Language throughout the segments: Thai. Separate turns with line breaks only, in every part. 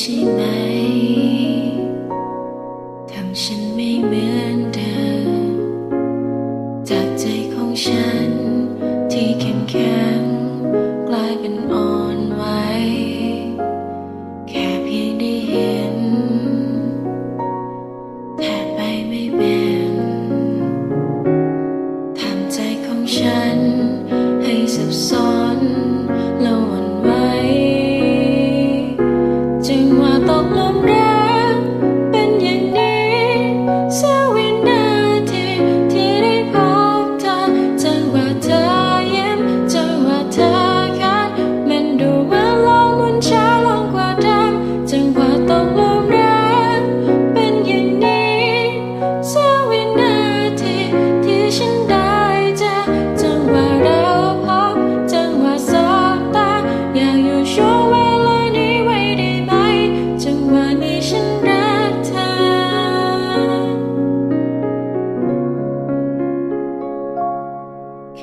ใช่ไหม ทำฉันไม่เหมือนเดิมจากใจของฉันที่เข้มแข็งกลายเป็นอ่อน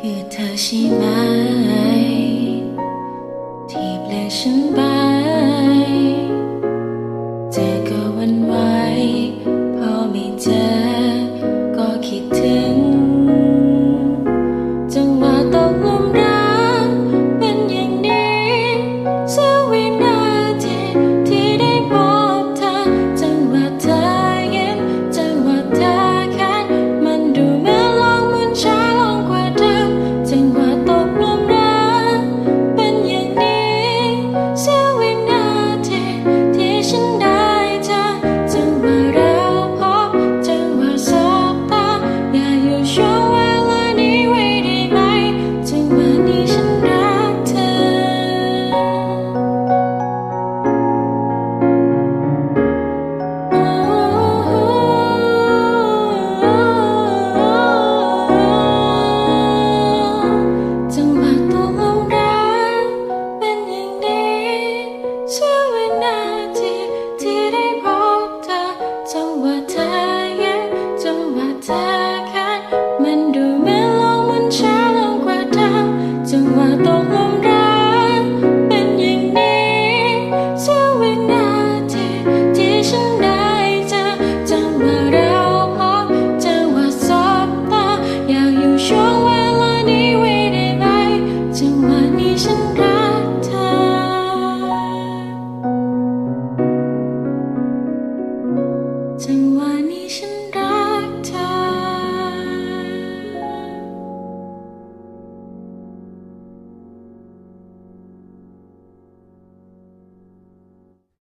คือเธอใช่ไหม ที่เปลี่ยนฉันไป ฉันรัก